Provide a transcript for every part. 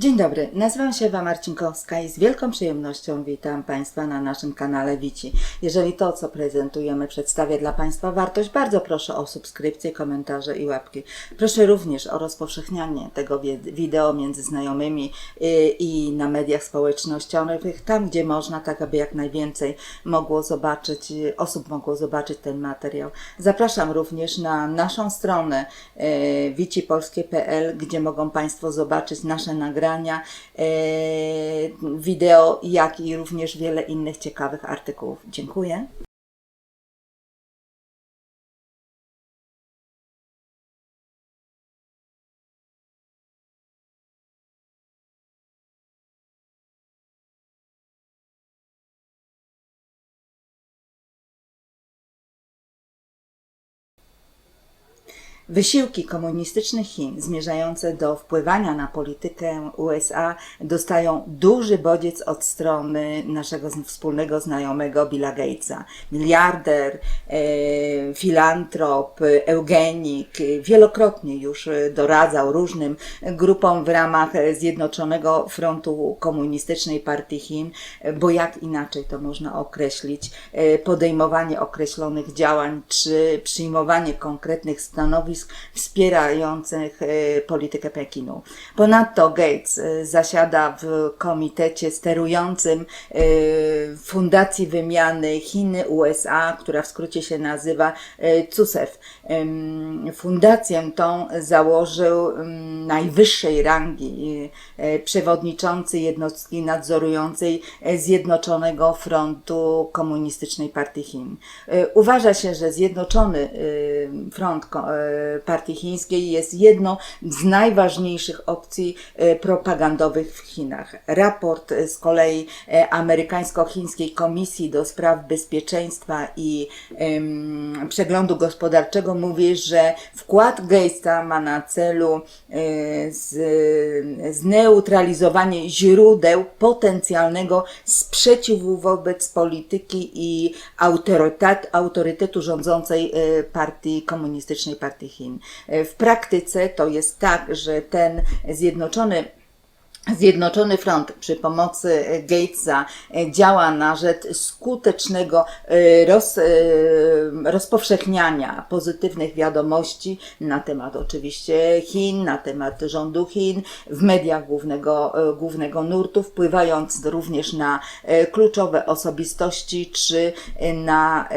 Dzień dobry, nazywam się Ewa Marcinkowska i z wielką przyjemnością witam Państwa na naszym kanale Wici. Jeżeli to, co prezentujemy, przedstawia dla Państwa wartość, bardzo proszę o subskrypcję, komentarze i łapki. Proszę również o rozpowszechnianie tego wideo między znajomymi y, i na mediach społecznościowych, tam gdzie można, tak aby jak najwięcej mogło zobaczyć, y, osób mogło zobaczyć ten materiał. Zapraszam również na naszą stronę y, wicipolskie.pl, gdzie mogą Państwo zobaczyć nasze nagrania, e, wideo, jak i również wiele innych ciekawych artykułów. Dziękuję. Wysiłki komunistycznych Chin zmierzające do wpływania na politykę USA dostają duży bodziec od strony naszego wspólnego znajomego Billa Gatesa. Miliarder, e, filantrop, eugenik, wielokrotnie już doradzał różnym grupom w ramach Zjednoczonego Frontu Komunistycznej Partii Chin, bo jak inaczej to można określić, e, podejmowanie określonych działań czy przyjmowanie konkretnych stanowisk wspierających e, politykę Pekinu. Ponadto Gates e, zasiada w komitecie sterującym e, Fundacji Wymiany Chiny-USA, która w skrócie się nazywa CUSEF. Fundację tą założył najwyższej rangi przewodniczący jednostki nadzorującej Zjednoczonego Frontu Komunistycznej Partii Chin. Uważa się, że Zjednoczony Front Partii Chińskiej jest jedną z najważniejszych opcji e, propagandowych w Chinach. Raport e, z kolei e, amerykańsko-chińskiej Komisji do Spraw Bezpieczeństwa i em, Przeglądu Gospodarczego mówi, że wkład Gatesa ma na celu z, zneutralizowanie źródeł potencjalnego sprzeciwu wobec polityki i autorytet, autorytetu rządzącej partii komunistycznej partii Chin. E, W praktyce to jest tak, że ten zjednoczony Zjednoczony Front przy pomocy Gatesa e, działa na rzecz skutecznego e, roz, rozpowszechniania pozytywnych wiadomości na temat oczywiście Chin, na temat rządu Chin w mediach głównego, głównego nurtu, wpływając również na kluczowe osobistości czy na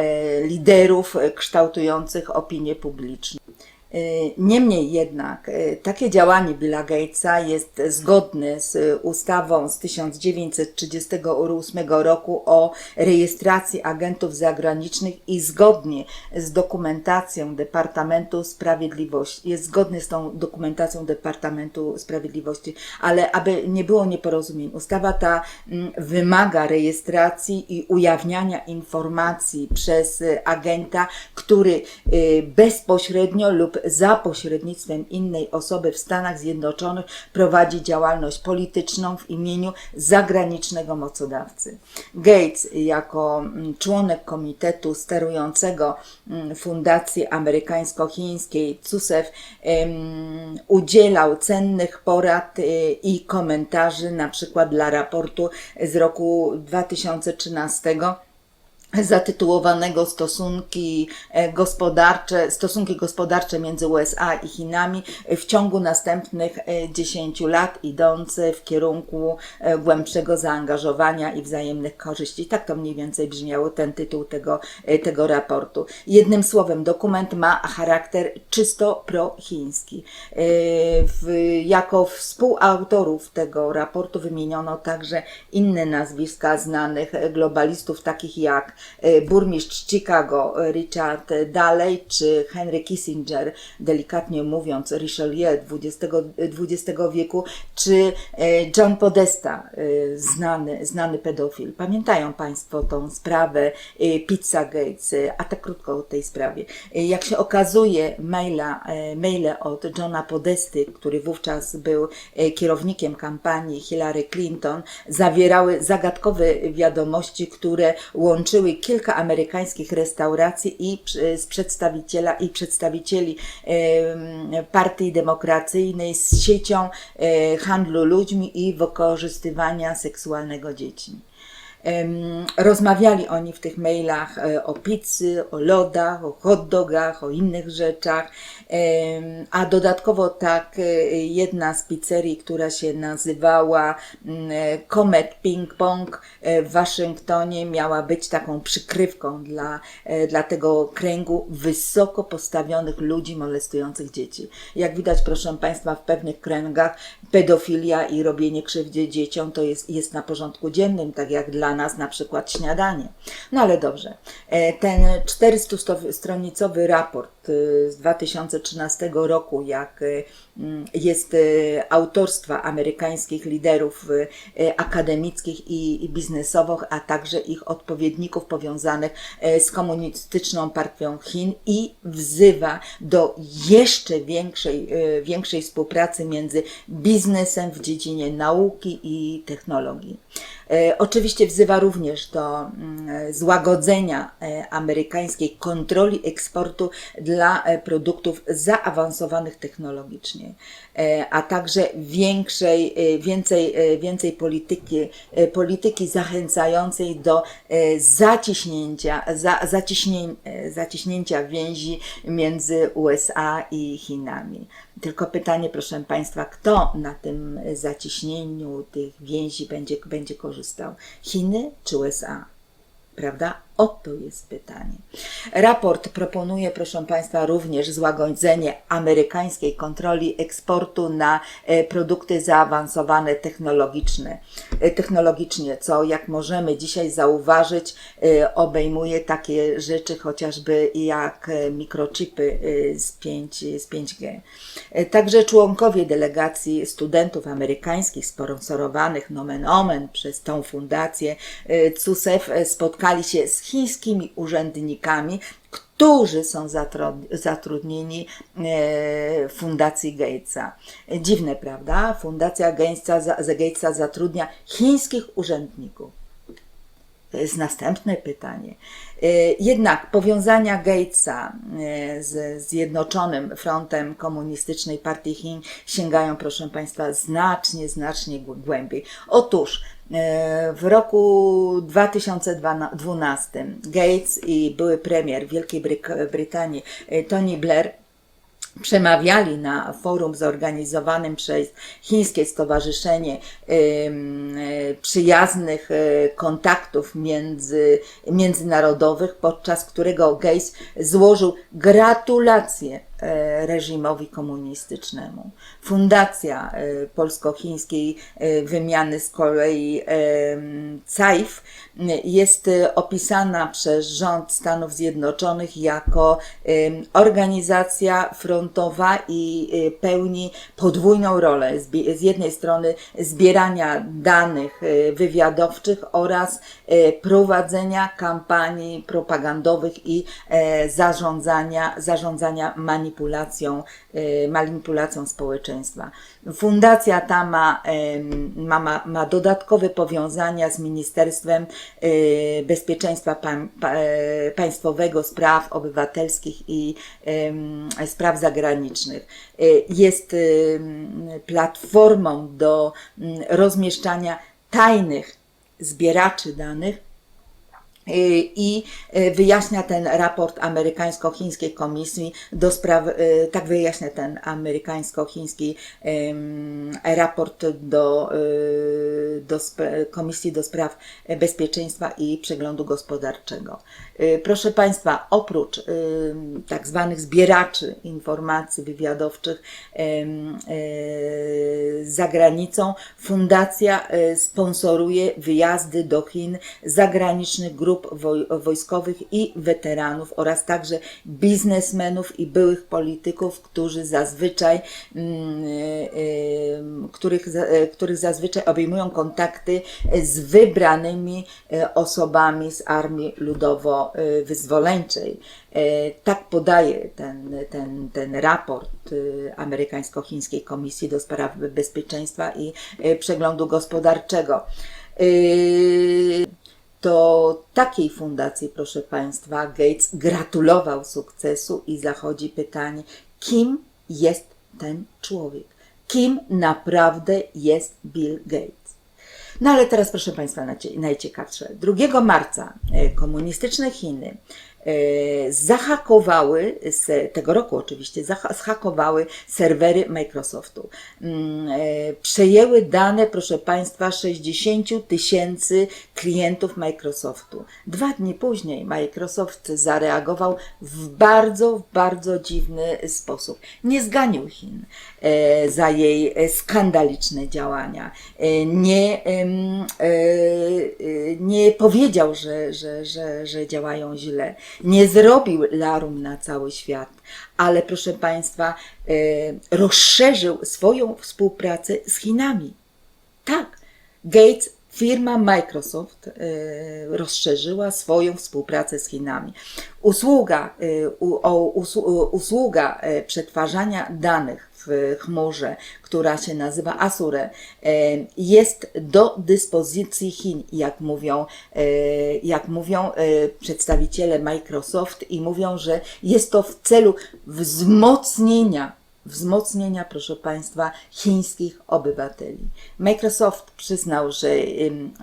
liderów kształtujących opinię publiczną. Y, Niemniej jednak y, takie działanie Billa Gatesa jest zgodne z ustawą z 1938 roku o rejestracji agentów zagranicznych i zgodnie z dokumentacją Departamentu Sprawiedliwości, jest zgodny z tą dokumentacją Departamentu Sprawiedliwości, ale aby nie było nieporozumień, ustawa ta mm, wymaga rejestracji i ujawniania informacji przez y, agenta, który y, bezpośrednio lub za pośrednictwem innej osoby w Stanach Zjednoczonych prowadzi działalność polityczną w imieniu zagranicznego mocodawcy. Gates jako mm, członek komitetu sterującego mm, Fundacji Amerykańsko-Chińskiej CUSEF udzielał cennych porad y, i komentarzy na przykład dla raportu z roku 2013 zatytułowanego stosunki e, gospodarcze, stosunki gospodarcze między USA i Chinami w ciągu następnych e, 10 lat idące w kierunku e, głębszego zaangażowania i wzajemnych korzyści. Tak to mniej więcej brzmiał ten tytuł tego, e, tego raportu. Jednym słowem, dokument ma charakter czysto prochiński. E, jako współautorów tego raportu wymieniono także inne nazwiska znanych globalistów, takich jak e, burmistrz Chicago Richard Daley czy Henry Kissinger, delikatnie mówiąc Richelieu XX, XX wieku, czy e, John Podesta, znany, znany pedofil. Pamiętają Państwo tą sprawę Pizza Gates, a tak krótko o tej sprawie. Jak się okazuje, maila, maile od Johna Podesty, który wówczas był kierownikiem kampanii Hillary Clinton, zawierały zagadkowe wiadomości, które łączyły kilka amerykańskich restauracji i z przedstawiciela i przedstawicieli partii demokracyjnej z siecią e, handlu ludźmi i wykorzystywania seksualnego dzieci. Rozmawiali oni w tych mailach e, o pizzy, o lodach, o hot dogach, o innych rzeczach, a dodatkowo tak e, jedna z pizzerii, która się nazywała mm, e, Comet Ping Pong e, w Waszyngtonie miała być taką przykrywką dla, dla tego kręgu wysoko postawionych ludzi molestujących dzieci. Jak widać, proszę Państwa, w pewnych kręgach pedofilia i robienie krzywdy dzieciom to jest, jest na porządku dziennym, tak jak dla nas na przykład śniadanie. No ale dobrze. Ten 400-stronicowy raport z 2013 roku, jak mm, jest e, autorstwa amerykańskich liderów e, akademickich i, biznesowych, a także ich odpowiedników powiązanych z komunistyczną partią Chin i wzywa do jeszcze większej, większej współpracy między biznesem w dziedzinie nauki i technologii. Oczywiście wzywa również do mm, złagodzenia amerykańskiej kontroli eksportu dla produktów zaawansowanych technologicznie, e, a także większej, e, więcej, e, więcej polityki, polityki zachęcającej do zaciśnięcia, za, zaciśnię, zaciśnięcia więzi między USA i Chinami. Tylko pytanie, proszę Państwa, kto na tym zaciśnieniu tych więzi będzie, będzie korzystał? Chiny czy USA? Prawda? Oto jest pytanie. Raport proponuje, proszę Państwa, również złagodzenie amerykańskiej kontroli eksportu na e, produkty zaawansowane technologiczne, e, technologicznie, co jak możemy dzisiaj zauważyć, e, obejmuje takie rzeczy chociażby jak mikrochipy z, 5, z 5G. E, Także członkowie delegacji studentów amerykańskich sponsorowanych nomen omen przez tą fundację CUSEF spotkali się z chińskimi urzędnikami, którzy są zatrudnieni e, Fundacji Gatesa. Dziwne, prawda? Fundacja Gatesa, Gatesa zatrudnia chińskich urzędników. To jest następne pytanie. E, Jednak powiązania Gatesa e, z Zjednoczonym Frontem Komunistycznej Partii Chin sięgają, proszę Państwa, znacznie, znacznie głę- głębiej. Otóż w roku 2012 Gates i były premier Wielkiej Brytanii e, Tony Blair przemawiali na forum zorganizowanym przez Chińskie Stowarzyszenie e, Przyjaznych e, Kontaktów między, Międzynarodowych, podczas którego Gates złożył gratulacje reżimowi komunistycznemu. Fundacja e, polsko-chińskiej e, wymiany z kolei CAIF jest e, opisana przez rząd Stanów Zjednoczonych jako organizacja frontowa i e, pełni podwójną rolę. Z jednej strony zbierania danych e, wywiadowczych oraz e, prowadzenia kampanii propagandowych i e, zarządzania, zarządzania manipulacją, e, manipulacją społeczeństwa. Fundacja ta ma, ma, ma, ma dodatkowe powiązania z Ministerstwem e, Bezpieczeństwa e, Państwowego, Spraw Obywatelskich i Spraw Zagranicznych. E, Jest platformą do mm, rozmieszczania tajnych zbieraczy danych Y, i y, wyjaśnia ten raport amerykańsko-chińskiej komisji do spraw, y, tak wyjaśnia ten amerykańsko-chiński raport do, y, do Komisji do Spraw Bezpieczeństwa i Przeglądu Gospodarczego. Y, Proszę Państwa, oprócz y, tak zwanych zbieraczy informacji wywiadowczych y, za granicą, Fundacja sponsoruje wyjazdy do Chin zagranicznych grup woj- wojskowych i weteranów oraz także biznesmenów i byłych polityków, którzy zazwyczaj, mm, których, których zazwyczaj obejmują kontakty z wybranymi osobami z Armii Ludowo-Wyzwoleńczej. Y, Tak podaje ten, ten, ten raport y, amerykańsko-chińskiej Komisji do Spraw Bezpieczeństwa i y, Przeglądu Gospodarczego. Y, to takiej fundacji, proszę Państwa, Gates gratulował sukcesu i zachodzi pytanie, kim jest ten człowiek? Kim naprawdę jest Bill Gates? No ale teraz, proszę Państwa, najciekawsze. 2 marca e, komunistyczne Chiny zahakowały, se- tego roku oczywiście, zhakowały serwery Microsoftu. Mm, e, Przejęły dane, proszę Państwa, 60 tysięcy klientów Microsoftu. Dwa dni później Microsoft zareagował w bardzo, bardzo dziwny sposób. Nie zganił Chin e, za jej e, skandaliczne działania. E, Nie, e, e, nie powiedział, że, że, że, że działają źle. Nie zrobił larum na cały świat. Ale proszę Państwa, e, rozszerzył swoją współpracę z Chinami. Tak, Gates, firma Microsoft e, rozszerzyła swoją współpracę z Chinami. Usługa, e, usłu- usługa e, przetwarzania danych w chmurze, która się nazywa Asure, e, jest do dyspozycji Chin, jak mówią, e, jak mówią e, przedstawiciele Microsoft i mówią, że jest to w celu wzmocnienia wzmocnienia, proszę Państwa, chińskich obywateli. Microsoft przyznał, że,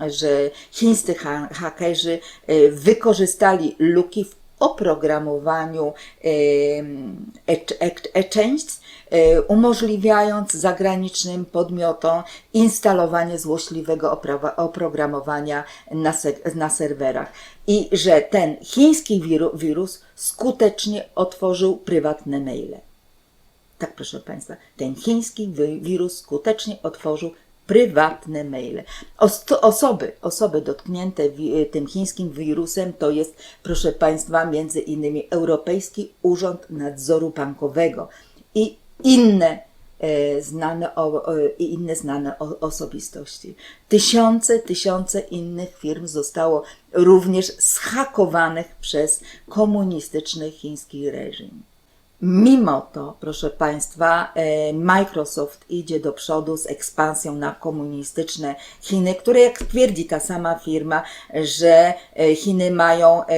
że chińscy ha- hakerzy y, wykorzystali luki w oprogramowaniu ym, ech- ech- exchanges, y, umożliwiając zagranicznym podmiotom instalowanie złośliwego oprogramowania na, se- na serwerach. I że ten chiński wiru- wirus skutecznie otworzył prywatne maile. Tak, proszę Państwa, ten chiński wi- wirus skutecznie otworzył prywatne maile. Os- osoby, osoby dotknięte tym chińskim wirusem to jest, proszę Państwa, między innymi Europejski Urząd Nadzoru Bankowego i inne e, znane, o, i inne znane osobistości. Tysiące, tysiące innych firm zostało również zhakowanych przez komunistyczny chiński reżim. Mimo to, proszę Państwa, e, Microsoft idzie do przodu z ekspansją na komunistyczne Chiny, które, jak twierdzi ta sama firma, że e, Chiny mają e,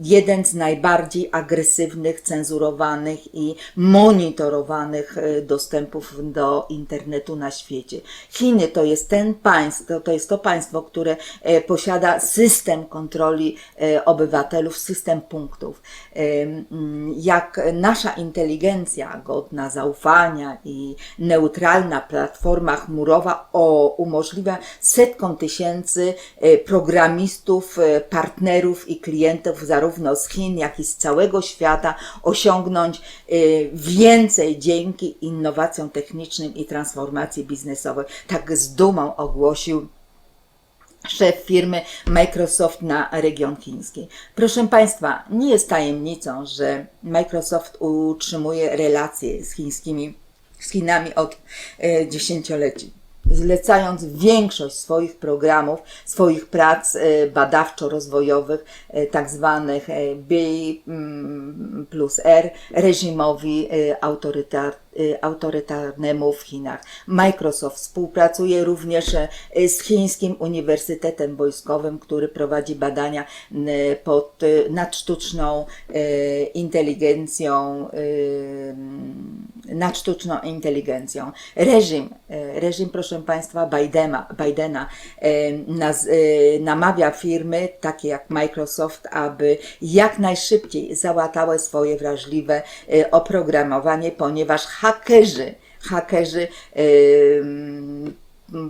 jeden z najbardziej agresywnych, cenzurowanych i monitorowanych dostępów do internetu na świecie. Chiny to jest ten państwo, to jest to państwo, które posiada system kontroli obywatelów, system punktów. Jak nasza inteligencja godna zaufania i neutralna platforma chmurowa o, umożliwia setkom tysięcy e, programistów, e, partnerów i klientów zarówno z Chin, jak i z całego świata osiągnąć e, więcej dzięki innowacjom technicznym i transformacji biznesowej. Tak z dumą ogłosił szef firmy Microsoft na region chiński. Proszę Państwa, nie jest tajemnicą, że Microsoft utrzymuje relacje z chińskimi, z Chinami od e, dziesięcioleci. Zlecając większość swoich programów, swoich prac e, badawczo-rozwojowych, e, tak zwanych B mm, plus R, reżimowi autorytar, e, autorytarnemu w Chinach. Microsoft współpracuje również e, z Chińskim Uniwersytetem Wojskowym, który prowadzi badania pod, e, nad sztuczną e, inteligencją, e, nad inteligencją. Reżim, e, reżim proszę Państwa Bidena, Bidena namawia firmy takie jak Microsoft, aby jak najszybciej załatały swoje wrażliwe oprogramowanie, ponieważ hakerzy, hakerzy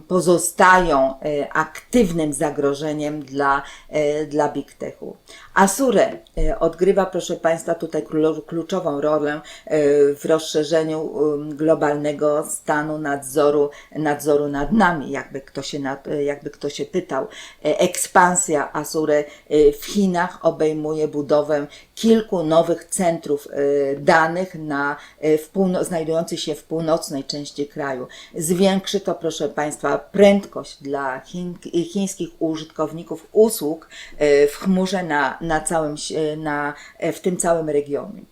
pozostają e, aktywnym zagrożeniem dla, e, dla Big Techu. Asure e, odgrywa, proszę Państwa, tutaj klu- kluczową rolę w rozszerzeniu globalnego stanu nadzoru, nadzoru nad nami, jakby kto się, nad, jakby kto się pytał. Ekspansja Asure w Chinach obejmuje budowę kilku nowych centrów e, danych na, e, w półno- znajdujących się w północnej części kraju. Zwiększy to, proszę Państwa, prędkość dla Chin, chińskich użytkowników usług e, w chmurze na, na całym, na, w tym całym regionie.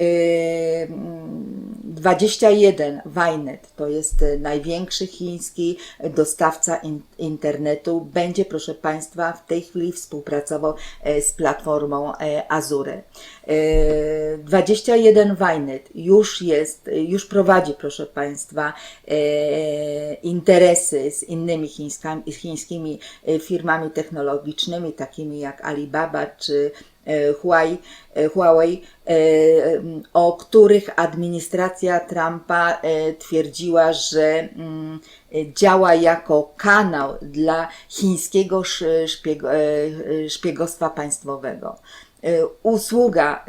Y, mm, 21 Ynet to jest e, największy chiński dostawca in, internetu. Będzie, proszę Państwa, w tej chwili współpracował e, z platformą e, Azure. E, 21 Ynet już jest, e, już prowadzi, proszę Państwa, e, interesy z innymi chińskimi e, firmami technologicznymi, takimi jak Alibaba czy e, E, Huawei, e, o których administracja Trumpa e, twierdziła, że mm, działa jako kanał dla chińskiego sz- szpiego, szpiegostwa państwowego. Usługa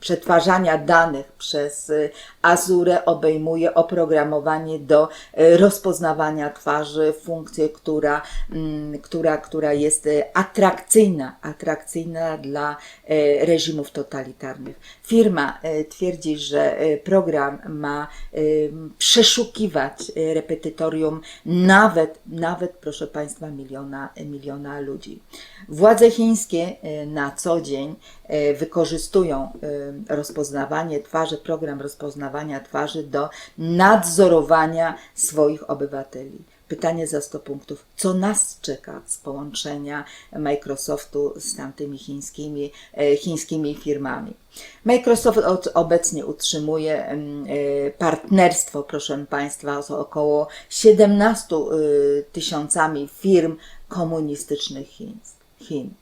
przetwarzania danych przez y, Azure obejmuje oprogramowanie do y, rozpoznawania twarzy, funkcję, która, mm, która, która jest y, atrakcyjna, atrakcyjna dla reżimów totalitarnych. Firma twierdzi, że program ma przeszukiwać repetytorium nawet, nawet proszę Państwa, miliona, miliona ludzi. Władze chińskie na co dzień wykorzystują y, rozpoznawanie twarzy, program rozpoznawania twarzy do nadzorowania swoich obywateli. Pytanie za 100 punktów. Co nas czeka z połączenia Microsoftu z tamtymi chińskimi, e, chińskimi firmami? Microsoft obecnie utrzymuje mm, e, partnerstwo, proszę Państwa, z około 17 y, tysiącami firm komunistycznych Chin. Chin.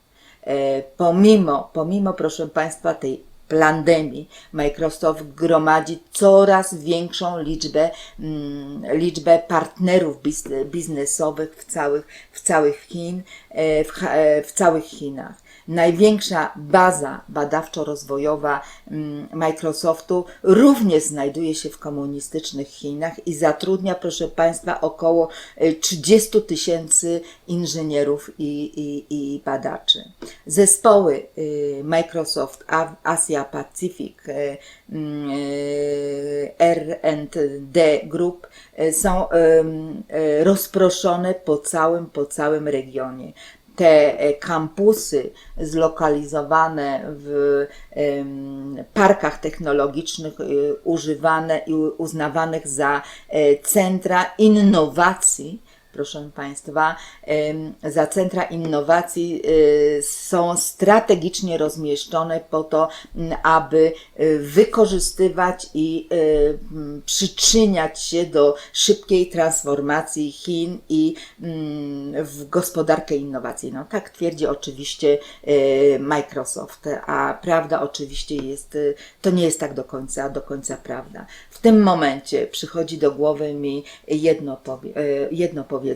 E, Pomimo, pomimo, proszę Państwa, tej pandemii, Microsoft gromadzi coraz większą liczbę, mm, liczbę partnerów biz, biznesowych w całych, w całych Chin, e, w, e, w całych Chinach. Największa baza badawczo-rozwojowa mm, Microsoftu również znajduje się w komunistycznych Chinach i zatrudnia, proszę Państwa, około e, 30 tysięcy inżynierów i, i, i badaczy. Zespoły y, Microsoft Asia Pacific y, mm, y, R&D Group y, są y, rozproszone po całym, po całym regionie te e, kampusy zlokalizowane w parkach technologicznych, y, używane i uznawanych za e, centra innowacji, proszę Państwa, za centra innowacji y, są strategicznie rozmieszczone po to, aby y, wykorzystywać i y, przyczyniać się do szybkiej transformacji Chin i mm, w gospodarkę innowacyjną. Tak twierdzi oczywiście Microsoft, a prawda oczywiście jest, to nie jest tak do końca, do końca prawda. W tym momencie przychodzi do głowy mi jedno, powie, jedno powiedzenie.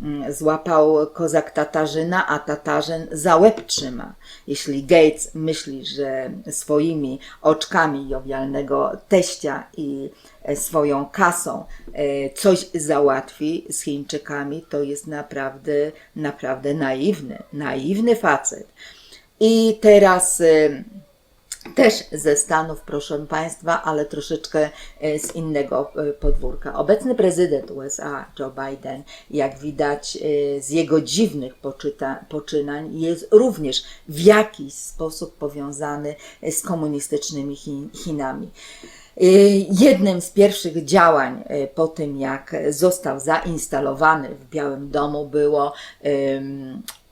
Mm, Złapał kozak Tatarzyna, a Tatarzyn za łeb trzyma. Jeśli Gates myśli, że swoimi oczkami jowialnego teścia i e, swoją kasą e, coś załatwi z Chińczykami, to jest naprawdę, naprawdę naiwny, naiwny facet. I teraz y, też ze Stanów, proszę Państwa, ale troszeczkę e, z innego e, podwórka. Obecny prezydent USA, Joe Biden, jak widać e, z jego dziwnych poczyta, poczynań, jest również w jakiś sposób powiązany z komunistycznymi Chin, Chinami. Jednym z pierwszych działań po tym, jak został zainstalowany w Białym Domu, było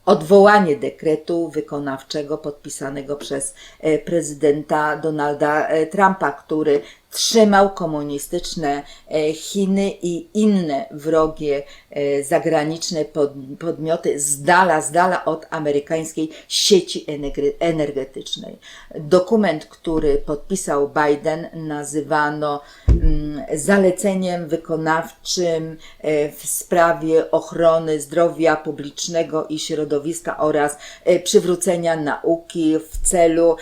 odwołanie dekretu wykonawczego podpisanego przez e, prezydenta Donalda e, Trumpa, który trzymał komunistyczne e, Chiny i inne wrogie e, zagraniczne pod, podmioty z dala, z dala od amerykańskiej sieci energe- energetycznej. Dokument, który podpisał Biden, nazywano mm, zaleceniem wykonawczym e, w sprawie ochrony zdrowia publicznego i środowiska oraz przywrócenia nauki w celu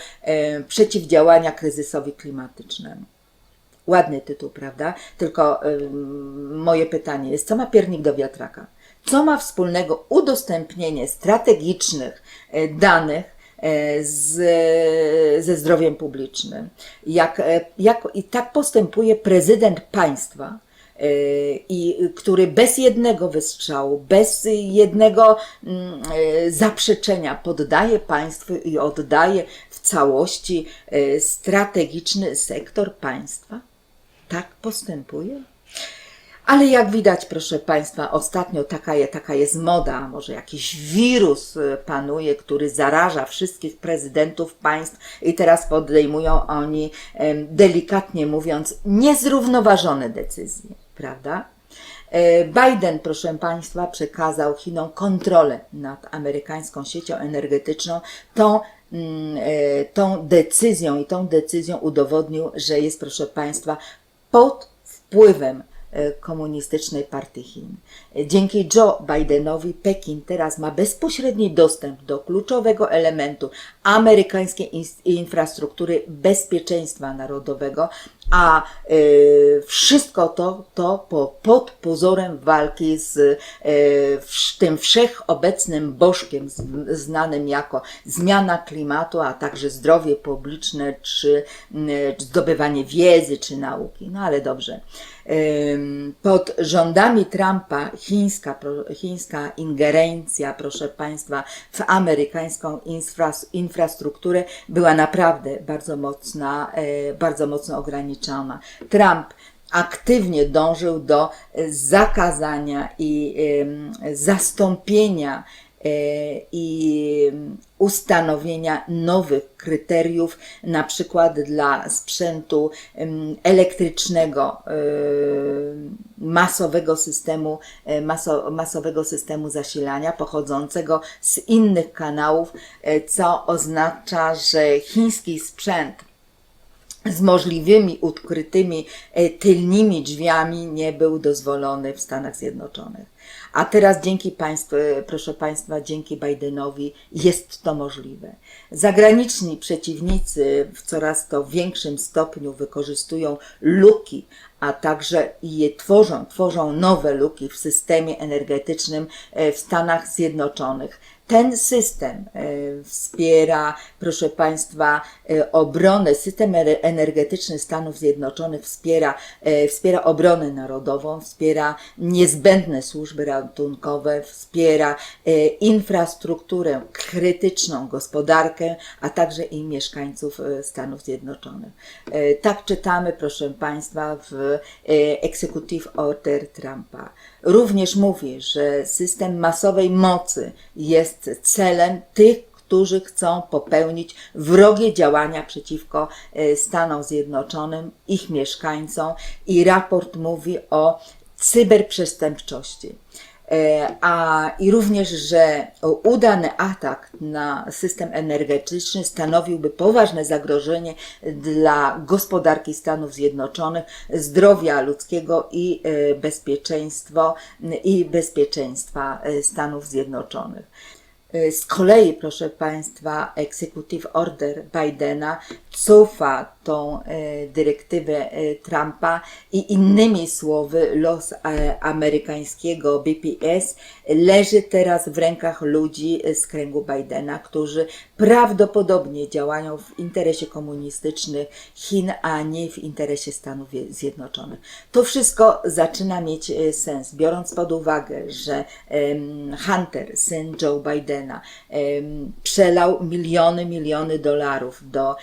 przeciwdziałania kryzysowi klimatycznemu. Ładny tytuł, prawda? Tylko moje pytanie jest, co ma piernik do wiatraka? Co ma wspólnego udostępnienie strategicznych e, danych e, z, ze zdrowiem publicznym? Jak, e, jak, I tak postępuje prezydent państwa, i który bez jednego wystrzału, bez jednego mm, zaprzeczenia poddaje państwu i oddaje w całości strategiczny sektor państwa? Tak postępuje? Ale jak widać, proszę Państwa, ostatnio taka, taka jest moda, może jakiś wirus y, panuje, który zaraża wszystkich prezydentów państw i teraz podejmują oni, delikatnie mówiąc, niezrównoważone decyzje, prawda? E, Biden, proszę Państwa, przekazał Chinom kontrolę nad amerykańską siecią energetyczną. Tą, mm, e, tą decyzją i tą decyzją udowodnił, że jest, proszę Państwa, pod wpływem komunistycznej partii Chin. E, Dzięki Joe Bidenowi Pekin teraz ma bezpośredni dostęp do kluczowego elementu amerykańskiej infrastruktury bezpieczeństwa narodowego, a e, wszystko to, to po, pod pozorem walki z e, tym wszechobecnym bożkiem znanym jako zmiana klimatu, a także zdrowie publiczne, czy zdobywanie wiedzy, czy nauki. No ale dobrze. Pod rządami Trumpa chińska, chińska ingerencja, proszę Państwa, w amerykańską infra- infrastrukturę była naprawdę bardzo mocna, e, bardzo mocno ograniczona. Trump aktywnie dążył do zakazania i zastąpienia e, i ustanowienia nowych kryteriów, na przykład dla sprzętu elektrycznego, masowego systemu, e, maso, masowego systemu zasilania pochodzącego z innych kanałów, e, co oznacza, że chiński sprzęt z możliwymi ukrytymi e, tylnymi drzwiami nie był dozwolony w Stanach Zjednoczonych. A teraz dzięki Państwu, e, proszę Państwa, dzięki Bidenowi jest to możliwe. Zagraniczni przeciwnicy w coraz to większym stopniu wykorzystują luki, a także je tworzą, tworzą nowe luki w systemie energetycznym e, w Stanach Zjednoczonych. Ten system e, wspiera, proszę Państwa, e, obronę, system ener- energetyczny Stanów Zjednoczonych wspiera, e, wspiera obronę narodową, wspiera niezbędne służby ratunkowe, wspiera infrastrukturę krytyczną, gospodarkę, a także i mieszkańców Stanów Zjednoczonych. Tak czytamy, proszę Państwa, w Executive Order Trumpa. Również mówi, że system masowej mocy jest celem tych, którzy chcą popełnić wrogie działania przeciwko e, Stanom Zjednoczonym, ich mieszkańcom i raport mówi o cyberprzestępczości. E, A i również, że udany atak na system energetyczny stanowiłby poważne zagrożenie dla gospodarki Stanów Zjednoczonych, zdrowia ludzkiego i e, bezpieczeństwo i bezpieczeństwa e, Stanów Zjednoczonych. Z kolei, proszę Państwa, Executive Order Bidena cofa tą e, dyrektywę e, Trumpa i innymi słowy los e, amerykańskiego BPS leży teraz w rękach ludzi z kręgu Bidena, którzy prawdopodobnie działają w interesie komunistycznych Chin, a nie w interesie Stanów Zjednoczonych. To wszystko zaczyna mieć sens, biorąc pod uwagę, że Hunter, syn Joe Bidena, przelał miliony, miliony dolarów do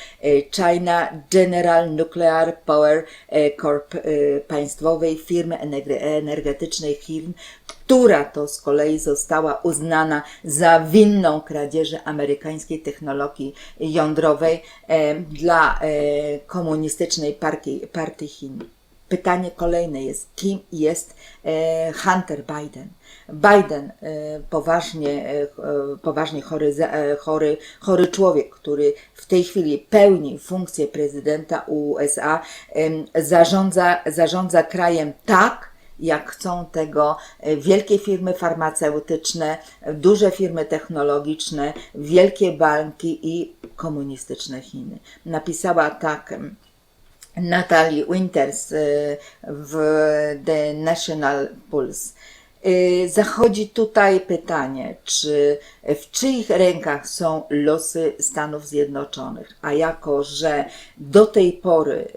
China General Nuclear Power e, Corp, e, państwowej firmy ener- energetycznej Chin, która to z kolei została uznana za winną kradzieży amerykańskiej technologii jądrowej e, dla komunistycznej partii, partii Chin. Pytanie kolejne jest, kim jest e, Hunter Biden? Biden, e, poważnie, e, poważnie chory, chory, chory człowiek, który w tej chwili pełni funkcję prezydenta USA, zarządza, zarządza krajem tak, jak chcą tego wielkie firmy farmaceutyczne, duże firmy technologiczne, wielkie banki i komunistyczne Chiny. Napisała tak Natalie Winters e, w The National Pulse. Y, Zachodzi tutaj pytanie, czy w czyich rękach są losy Stanów Zjednoczonych, a jako, że do tej pory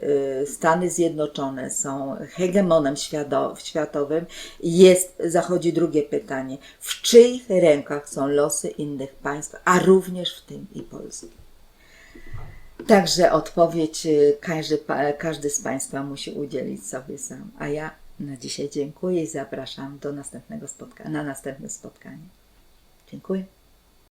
y, Stany Zjednoczone są hegemonem światowym, jest, zachodzi drugie pytanie, w czyich rękach są losy innych państw, a również w tym i Polski. Także odpowiedź y, każdy, każdy z Państwa musi udzielić sobie sam. A ja na dzisiaj dziękuję i zapraszam do następnego spotkania, na następne spotkanie. Dziękuję.